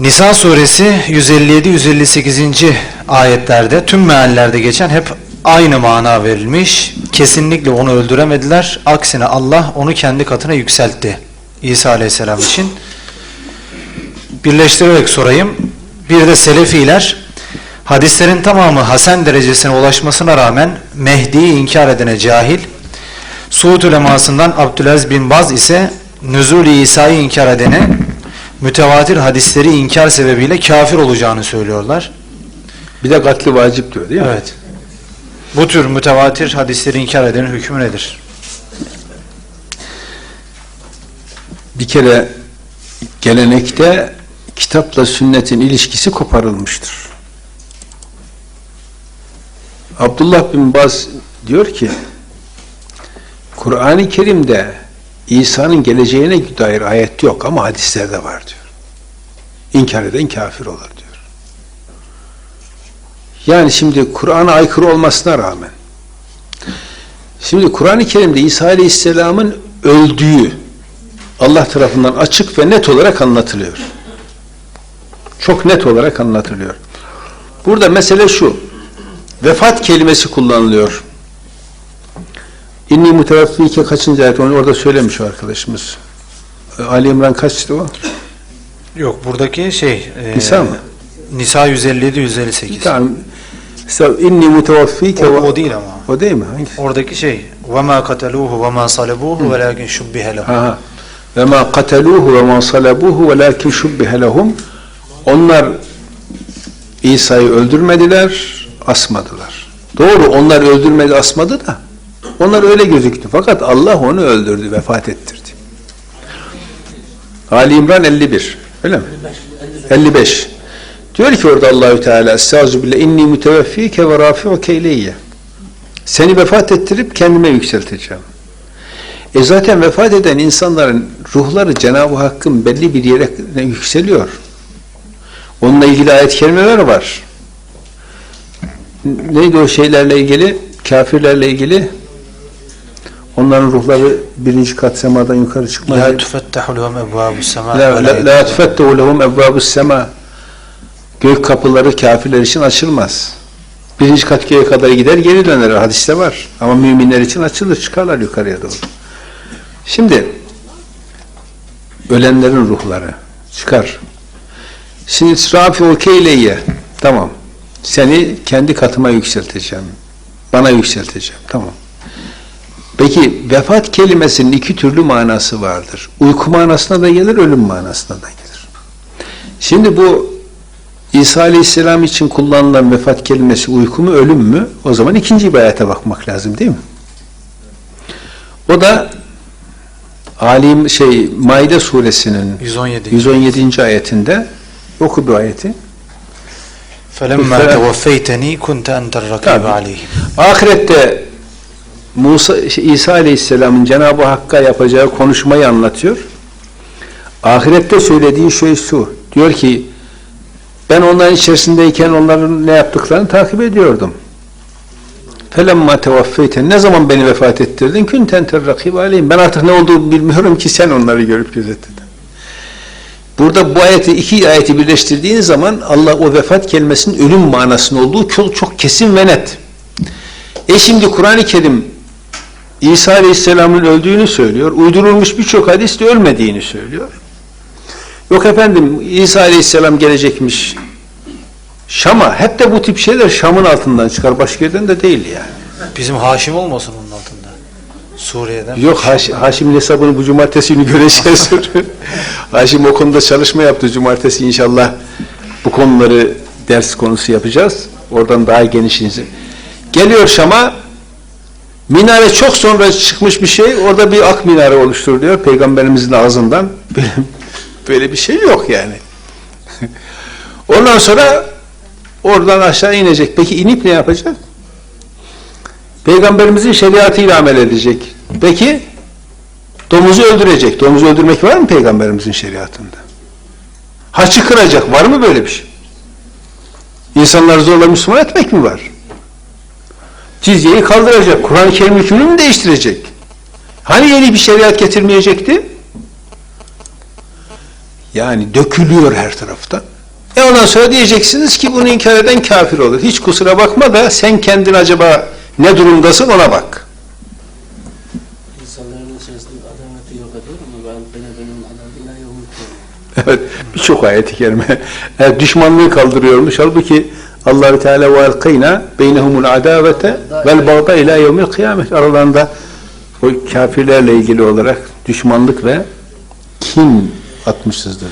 Nisa suresi 157-158. ayetlerde tüm meallerde geçen hep aynı mana verilmiş. Kesinlikle onu öldüremediler. Aksine Allah onu kendi katına yükseltti. İsa aleyhisselam için. Birleştirerek sorayım. Bir de Selefiler hadislerin tamamı Hasan derecesine ulaşmasına rağmen Mehdi'yi inkar edene cahil, Suud ulemasından Abdülaziz bin Baz ise Nüzul-i İsa'yı inkar edene mütevatir hadisleri inkar sebebiyle kafir olacağını söylüyorlar. Bir de katli vacip diyor değil mi? Evet. Bu tür mütevatir hadisleri inkar edenin hükmü nedir? Bir kere gelenekte kitapla sünnetin ilişkisi koparılmıştır. Abdullah bin Baz diyor ki Kur'an-ı Kerim'de İsa'nın geleceğine dair ayet yok ama hadislerde var diyor. İnkar eden kafir olur diyor. Yani şimdi Kur'an'a aykırı olmasına rağmen şimdi Kur'an-ı Kerim'de İsa Aleyhisselam'ın öldüğü Allah tarafından açık ve net olarak anlatılıyor. Çok net olarak anlatılıyor. Burada mesele şu. Vefat kelimesi kullanılıyor. İnni muteveffike kaçıncı ayet onu orada söylemiş o arkadaşımız. Ali İmran kaçtı o? Yok buradaki şey e, Nisa mı? Nisa 157 158. Tamam. İnni mutevaffike o, o değil ama. O değil mi? Hangisi? Oradaki şey ve ma kataluhu ve ma salabuhu ve lakin şubbihe lehum. Ve ma kataluhu ve ma salabuhu ve lakin şubbihe lehum. Onlar İsa'yı öldürmediler, asmadılar. Doğru onlar öldürmedi, asmadı da onlar öyle gözüktü. Fakat Allah onu öldürdü, vefat ettirdi. Ali İmran 51 Öyle mi? 55. Diyor ki orada Allahü Teala Estaizu billah inni muteveffike ve rafi'uke ileyye. Seni vefat ettirip kendime yükselteceğim. E zaten vefat eden insanların ruhları Cenab-ı Hakk'ın belli bir yere yükseliyor. Onunla ilgili ayet kelimeler var. Neydi o şeylerle ilgili? Kafirlerle ilgili? Onların ruhları birinci kat semadan yukarı çıkmaya. La tufettahu lehum ebvabus sema. La, la, la tufettahu lehum ebvabus sema. Gök kapıları kafirler için açılmaz. Birinci kat göğe kadar gider geri döner. Hadiste var. Ama müminler için açılır. Çıkarlar yukarıya doğru. Şimdi ölenlerin ruhları çıkar. Şimdi Rafi okeyleye tamam. Seni kendi katıma yükselteceğim. Bana yükselteceğim. Tamam. Peki vefat kelimesinin iki türlü manası vardır. Uyku manasına da gelir, ölüm manasına da gelir. Şimdi bu İsa Aleyhisselam için kullanılan vefat kelimesi uyku mu, ölüm mü? O zaman ikinci bir ayete bakmak lazım değil mi? O da Alim şey Maide suresinin 117. 117. ayetinde oku bu ayeti. فَلَمَّا Fe- تَوَفَّيْتَنِي كُنْتَ أَنْتَ الرَّقِيبَ Tabii. عَلَيْهِمْ Ahirette Musa, şey, İsa Aleyhisselam'ın Cenab-ı Hakk'a yapacağı konuşmayı anlatıyor. Ahirette söylediği şey şu. Diyor ki ben onların içerisindeyken onların ne yaptıklarını takip ediyordum. Felemma tevaffeyten ne zaman beni vefat ettirdin? Künten terrakib aleyhim. Ben artık ne olduğunu bilmiyorum ki sen onları görüp gözet dedin. Burada bu ayeti iki ayeti birleştirdiğin zaman Allah o vefat kelimesinin ölüm manasının olduğu çok, çok kesin ve net. E şimdi Kur'an-ı Kerim İsa Aleyhisselam'ın öldüğünü söylüyor. Uydurulmuş birçok hadis de ölmediğini söylüyor. Yok efendim İsa Aleyhisselam gelecekmiş Şam'a. Hep de bu tip şeyler Şam'ın altından çıkar. Başka yerden de değil yani. Bizim Haşim olmasın onun altında. Suriye'den. Yok Haş, Haşim'in hesabını bu cumartesi günü göreceğiz. Haşim o konuda çalışma yaptı. Cumartesi inşallah bu konuları ders konusu yapacağız. Oradan daha genişinizi. Geliyor Şam'a minare çok sonra çıkmış bir şey. Orada bir ak minare oluşturuluyor peygamberimizin ağzından. Böyle, böyle bir şey yok yani. Ondan sonra oradan aşağı inecek. Peki inip ne yapacak? Peygamberimizin şeriatıyla amel edecek. Peki domuzu öldürecek. Domuzu öldürmek var mı peygamberimizin şeriatında? Haçı kıracak. Var mı böyle bir şey? İnsanları zorla Müslüman etmek mi var? Cizyeyi kaldıracak. Kur'an-ı Kerim hükmünü mü değiştirecek? Hani yeni bir şeriat getirmeyecekti? Yani dökülüyor her tarafta. E ondan sonra diyeceksiniz ki bunu inkar eden kafir olur. Hiç kusura bakma da sen kendin acaba ne durumdasın ona bak. Evet, birçok ayet-i kerime düşmanlığı kaldırıyormuş. Halbuki Allahü Teala ve alkayna beynehumul adavete vel bağda ila yevmil kıyamet aralarında o kafirlerle ilgili olarak düşmanlık ve kin atmışızdır.